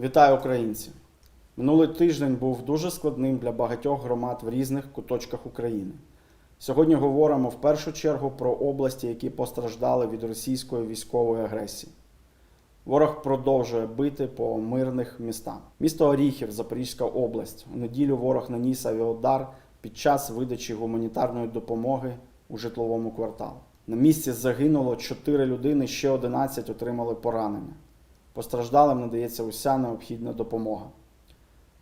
Вітаю українці! Минулий тиждень був дуже складним для багатьох громад в різних куточках України. Сьогодні говоримо в першу чергу про області, які постраждали від російської військової агресії. Ворог продовжує бити по мирних містах. Місто Оріхів, Запорізька область. У неділю ворог наніс авіаудар під час видачі гуманітарної допомоги у житловому кварталі. На місці загинуло 4 людини, ще 11 отримали поранення. Постраждалим надається уся необхідна допомога.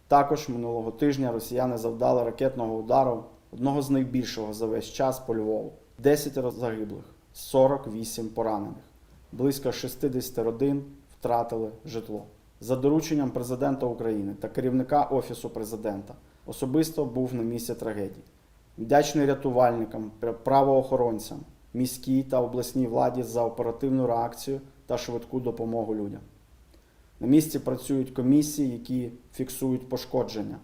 Також минулого тижня росіяни завдали ракетного удару одного з найбільшого за весь час по Львову. 10 загиблих, 48 поранених. Близько 60 родин втратили житло. За дорученням президента України та керівника Офісу президента особисто був на місці трагедії. Вдячний рятувальникам, правоохоронцям, міській та обласній владі за оперативну реакцію та швидку допомогу людям. На місці працюють комісії, які фіксують пошкодження.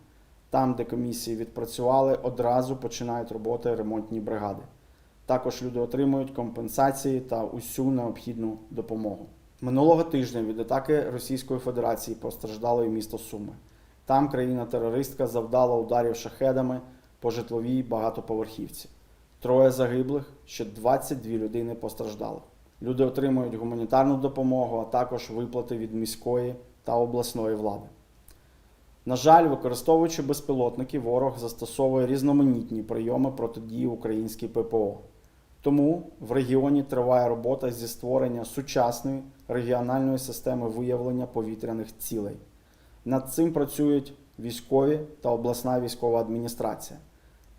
Там, де комісії відпрацювали, одразу починають роботи ремонтні бригади. Також люди отримують компенсації та усю необхідну допомогу. Минулого тижня від атаки Російської Федерації постраждало і місто Суми. Там країна-терористка завдала ударів шахедами по житловій багатоповерхівці. Троє загиблих, ще 22 людини постраждали. Люди отримують гуманітарну допомогу, а також виплати від міської та обласної влади. На жаль, використовуючи безпілотники, ворог застосовує різноманітні прийоми протидії українській ППО. Тому в регіоні триває робота зі створення сучасної регіональної системи виявлення повітряних цілей. Над цим працюють військові та обласна військова адміністрація.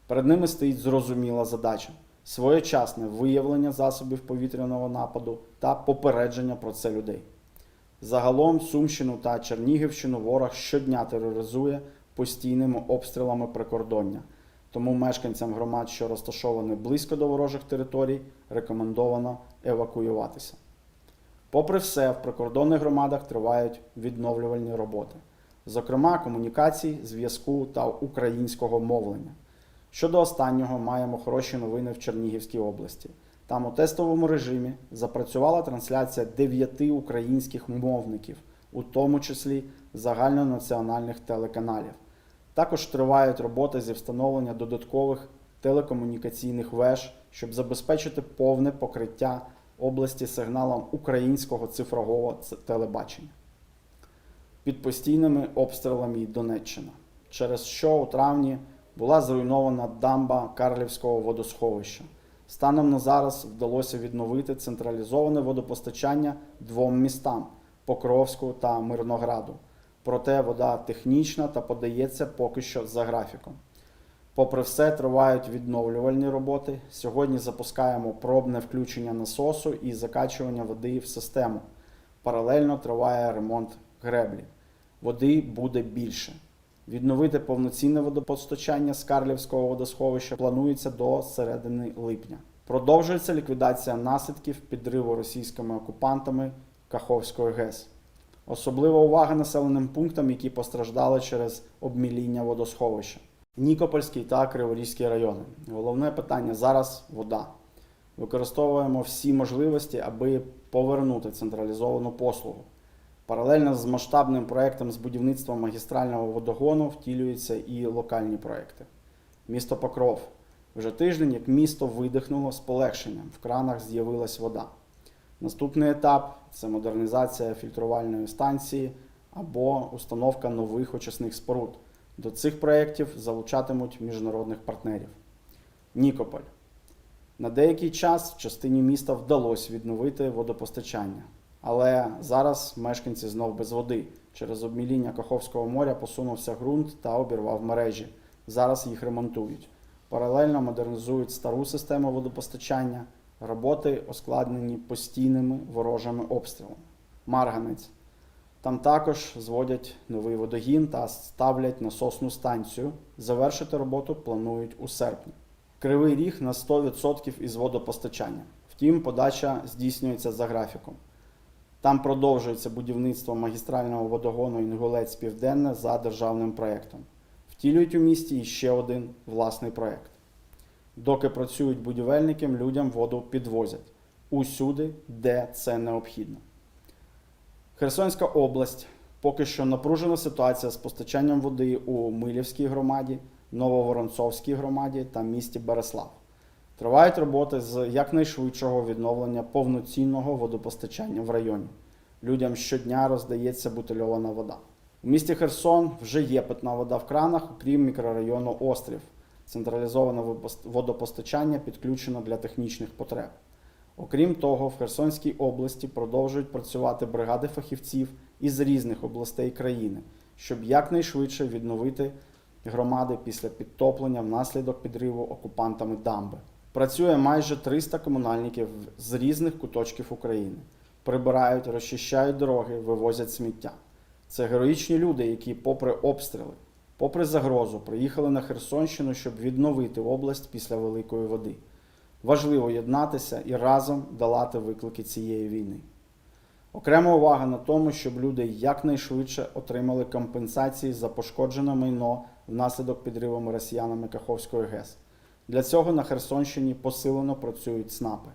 Перед ними стоїть зрозуміла задача своєчасне виявлення засобів повітряного нападу та попередження про це людей. Загалом Сумщину та Чернігівщину ворог щодня тероризує постійними обстрілами прикордоння. Тому мешканцям громад, що розташовані близько до ворожих територій, рекомендовано евакуюватися. Попри все, в прикордонних громадах тривають відновлювальні роботи, зокрема комунікацій, зв'язку та українського мовлення. Щодо останнього, маємо хороші новини в Чернігівській області. Там у тестовому режимі запрацювала трансляція дев'яти українських мовників, у тому числі загальнонаціональних телеканалів. Також тривають роботи зі встановлення додаткових телекомунікаційних веж, щоб забезпечити повне покриття області сигналом українського цифрового телебачення. Під постійними обстрілами Донеччина, через що у травні була зруйнована дамба Карлівського водосховища. Станом на зараз вдалося відновити централізоване водопостачання двом містам Покровську та Мирнограду. Проте вода технічна та подається поки що за графіком. Попри все, тривають відновлювальні роботи. Сьогодні запускаємо пробне включення насосу і закачування води в систему. Паралельно триває ремонт греблі. Води буде більше. Відновити повноцінне водопостачання з Карлівського водосховища планується до середини липня. Продовжується ліквідація наслідків підриву російськими окупантами Каховської ГЕС. Особлива увага населеним пунктам, які постраждали через обміління водосховища. Нікопольський та Криворізький райони. Головне питання зараз вода. Використовуємо всі можливості, аби повернути централізовану послугу. Паралельно з масштабним проектом з будівництва магістрального водогону втілюються і локальні проекти. Місто Покров. Вже тиждень, як місто видихнуло з полегшенням, в кранах з'явилась вода. Наступний етап це модернізація фільтрувальної станції або установка нових очисних споруд. До цих проєктів залучатимуть міжнародних партнерів. Нікополь. На деякий час в частині міста вдалося відновити водопостачання. Але зараз мешканці знов без води. Через обміління Каховського моря посунувся ґрунт та обірвав мережі. Зараз їх ремонтують. Паралельно модернізують стару систему водопостачання. Роботи ускладнені постійними ворожими обстрілами. Марганець. Там також зводять новий водогін та ставлять насосну станцію. Завершити роботу планують у серпні. Кривий ріг на 100% із водопостачання. Втім, подача здійснюється за графіком. Там продовжується будівництво магістрального водогону Інгулець Південне за державним проєктом. Втілюють у місті іще один власний проєкт. Доки працюють будівельники, людям воду підвозять усюди, де це необхідно. Херсонська область Поки що напружена ситуація з постачанням води у Милівській громаді, Нововоронцовській громаді та місті Береслав. Тривають роботи з якнайшвидшого відновлення повноцінного водопостачання в районі. Людям щодня роздається бутильована вода. У місті Херсон вже є питна вода в кранах, окрім мікрорайону Острів. Централізоване водопостачання підключено для технічних потреб. Окрім того, в Херсонській області продовжують працювати бригади фахівців із різних областей країни, щоб якнайшвидше відновити громади після підтоплення внаслідок підриву окупантами дамби. Працює майже 300 комунальників з різних куточків України. Прибирають, розчищають дороги, вивозять сміття. Це героїчні люди, які, попри обстріли, попри загрозу, приїхали на Херсонщину, щоб відновити область після великої води. Важливо єднатися і разом долати виклики цієї війни. Окрема увага на тому, щоб люди якнайшвидше отримали компенсації за пошкоджене майно внаслідок підривами росіянами Каховської ГЕС. Для цього на Херсонщині посилено працюють ЦНАПи.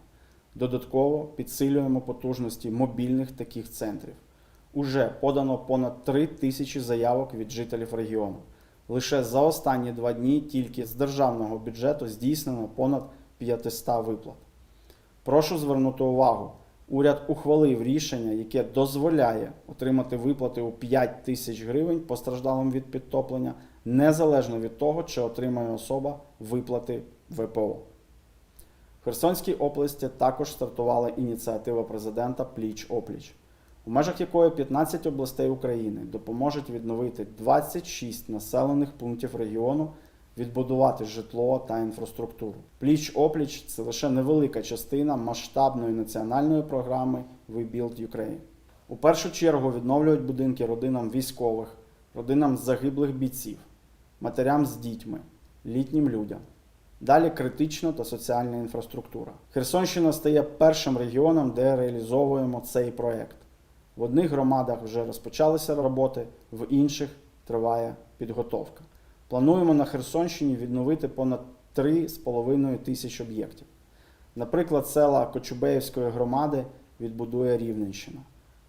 Додатково підсилюємо потужності мобільних таких центрів. Уже подано понад 3 тисячі заявок від жителів регіону. Лише за останні два дні тільки з державного бюджету здійснено понад 500 виплат. Прошу звернути увагу. Уряд ухвалив рішення, яке дозволяє отримати виплати у 5 тисяч гривень постраждалим від підтоплення, незалежно від того, чи отримає особа виплати ВПО. В Херсонській області також стартувала ініціатива президента Пліч опліч, у межах якої 15 областей України допоможуть відновити 26 населених пунктів регіону, відбудувати житло та інфраструктуру. Пліч опліч це лише невелика частина масштабної національної програми We Build Ukraine. У першу чергу відновлюють будинки родинам військових, родинам загиблих бійців, матерям з дітьми, літнім людям. Далі критична та соціальна інфраструктура. Херсонщина стає першим регіоном, де реалізовуємо цей проект. В одних громадах вже розпочалися роботи, в інших триває підготовка. Плануємо на Херсонщині відновити понад 3,5 тисяч об'єктів. Наприклад, села Кочубеївської громади відбудує Рівненщина,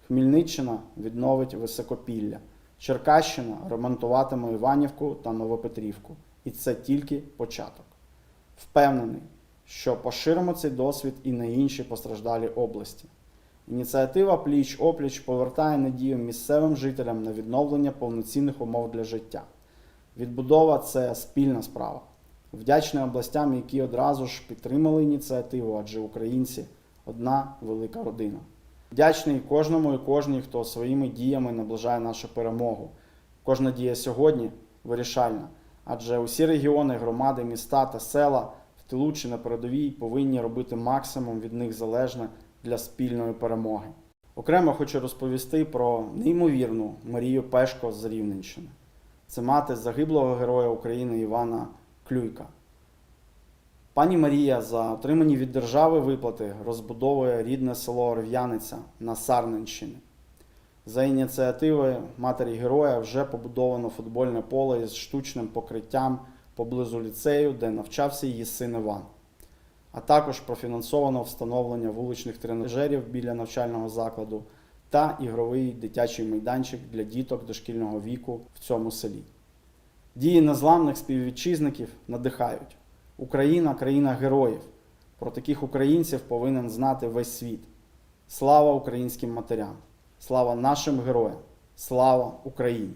Хмельниччина відновить Високопілля, Черкащина ремонтуватиме Іванівку та Новопетрівку. І це тільки початок. Впевнений, що поширимо цей досвід і на інші постраждалі області. Ініціатива Пліч опліч повертає надію місцевим жителям на відновлення повноцінних умов для життя. Відбудова це спільна справа. Вдячний областям, які одразу ж підтримали ініціативу, адже українці одна велика родина. Вдячний кожному і кожній, хто своїми діями наближає нашу перемогу. Кожна дія сьогодні вирішальна, адже усі регіони, громади, міста та села в тилу чи на передовій повинні робити максимум від них залежне для спільної перемоги. Окремо хочу розповісти про неймовірну Марію Пешко з Рівненщини. Це мати загиблого героя України Івана Клюйка. Пані Марія за отримані від держави виплати розбудовує рідне село Орв'яниця на Сарненщині. За ініціативи матері героя вже побудовано футбольне поле із штучним покриттям поблизу ліцею, де навчався її син Іван. А також профінансовано встановлення вуличних тренажерів біля навчального закладу та ігровий дитячий майданчик для діток дошкільного віку в цьому селі. Дії незламних співвітчизників надихають. Україна країна героїв. Про таких українців повинен знати весь світ. Слава українським матерям! Слава нашим героям! Слава Україні!